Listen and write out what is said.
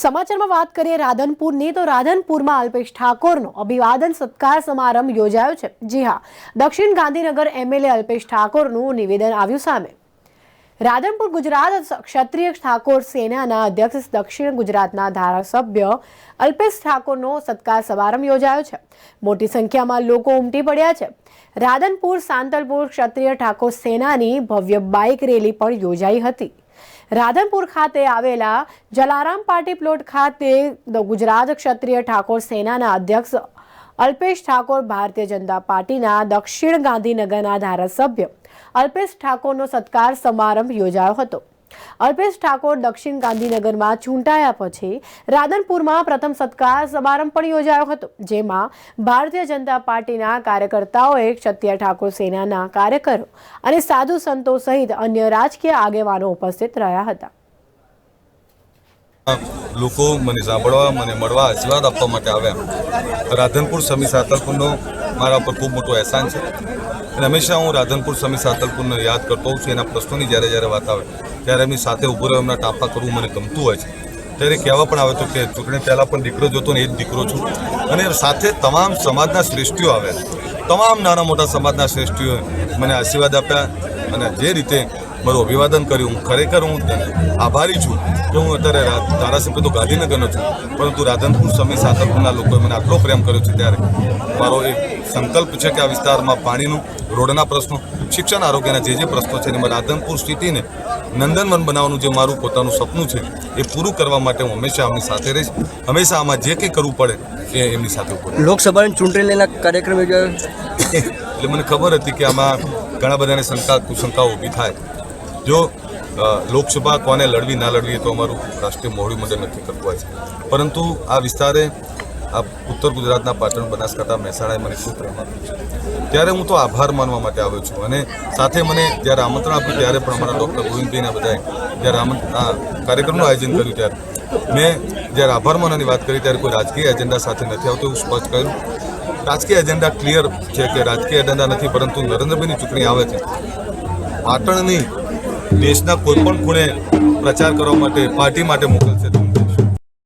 સમાચારમાં વાત કરીએ રાધનપુરની, તો રાધનપુરમાં અલ્પેશ ઠાકોરનો અભિવાદન સત્કાર સમારંભ યોજાયો છે. જી હા, દક્ષિણ ગાંધીનગર એમએલએ અલ્પેશ ઠાકોરનું નિવેદન આવ્યું સામે. રાધનપુર ગુજરાત ક્ષત્રિય ઠાકોર સેનાના અધ્યક્ષ દક્ષિણ ગુજરાતના ધારાસભ્ય અલ્પેશ ઠાકોરનો સત્કાર સમારંભ યોજાયો છે. મોટી સંખ્યામાં લોકો ઉમટી પડ્યા છે. રાધનપુર સાંતલપુર ક્ષત્રિય ઠાકોર સેનાની ભવ્ય બાઇક રેલી પણ યોજાઈ હતી. રાધનપુર ખાતે આવેલા જલારામ પાર્ટી પ્લોટ ખાતે ગુજરાત ક્ષત્રિય ઠાકોર સેનાના અધ્યક્ષ અલ્પેશ ઠાકોર ભારતીય જનતા પાર્ટીના દક્ષિણ ગાંધીનગરના ધારાસભ્ય. અલ્પેશ ઠાકોરનો સત્કાર સમારંભ યોજાયો હતો. અલ્પેશ ઠાકોર દક્ષિણ ગાંધીનગરમાં ચૂંટાયા પછી રાધનપુરમાં પ્રથમ સત્કાર સમારંભ પણ યોજાયો હતો, જેમાં ભારતીય જનતા પાર્ટીના કાર્યકર્તાઓએ ક્ષત્રિય ઠાકોર સેનાના કાર્યકરો અને સાધુ સંતો સહિત અન્ય રાજકીય આગેવાનો ઉપસ્થિત રહ્યા હતા. લોકો મને સાંભળવા, મને મળવા આશીર્વાદ આપવા માટે આવ્યા. રાધનપુર સમી સાતલપુરનો મારા પર ખૂબ મોટો અહેસાન છે. અને હંમેશા હું રાધનપુર સમી સાતલપુરને યાદ કરતો હોઉં છું, એના પ્રશ્નોની જ્યારે જ્યારે વાત આવે, ત્યારે એમની સાથે ઊભો રહ્યો, એમના ટાંપા કરવું મને ગમતું હોય છે. ત્યારે કહેવા પણ આવે તો કે ચૂંટણી પહેલાં પણ દીકરો જોતો ને એ જ દીકરો છું. અને સાથે તમામ સમાજના શ્રેષ્ઠીઓ આવ્યા તમામ નાના મોટા સમાજના શ્રેષ્ઠીઓએ મને આશીર્વાદ આપ્યા. અને જે રીતે મારું અભિવાદન કર્યું. હું ખરેખર હું આભારી છું કે હું અત્યારે ધારાસભ્ય તો ગાંધીનગરનો છું. પરંતુ રાધનપુર સમી સાતલપુરના લોકોએ મને આટલો પ્રેમ કર્યો છે ત્યારે. મારો એક સંકલ્પ છે કે આ વિસ્તારમાં પાણીનું રોડના પ્રશ્નો શિક્ષણ આરોગ્યના જે જે પ્રશ્નો છે એમાં રાધનપુર સિટીને નંદનવન બનાવવાનું જે મારું પોતાનું સપનું છે એ પૂરું કરવા માટે હું હંમેશા એમની સાથે રહીશ. હંમેશા આમાં જે કંઈ કરવું પડે એ એમની સાથે લોકસભાની ચૂંટણી લઈને કાર્યક્રમ યોજાયો? એટલે મને ખબર હતી કે આમાં ઘણા બધાને શંકા કુશંકાઓ ઊભી થાય. જો લોકસભા કોને લડવી ના લડવી તો અમારું રાષ્ટ્રીય મોવડી મંડળ નક્કી કરતું હોય છે. પરંતુ આ વિસ્તારે આ ઉત્તર ગુજરાતના પાટણ બનાસકાંઠા મહેસાણાએ મને ખૂબ પ્રેમ આપ્યો છે. ત્યારે હું તો આભાર માનવા માટે આવ્યો છું અને સાથે મને જ્યારે આમંત્રણ આપ્યું ત્યારે પણ અમારા ડૉક્ટર ગોવિંદભાઈના બધાએ જ્યારે આ કાર્યક્રમનું આયોજન કર્યું ત્યારે મેં જ્યારે આભાર માનવાની વાત કરી ત્યારે કોઈ રાજકીય એજન્ડા સાથે નથી આવતું એવું સ્પષ્ટ કર્યું. રાજકીય એજન્ડા ક્લિયર છે કે રાજકીય એજન્ડા નથી, પરંતુ નરેન્દ્રભાઈની ચૂંટણી આવે છે. પાટણની દેશના કોઈ પણ ખૂણે પ્રચાર કરવા માટે પાર્ટી માટે મોકલશે.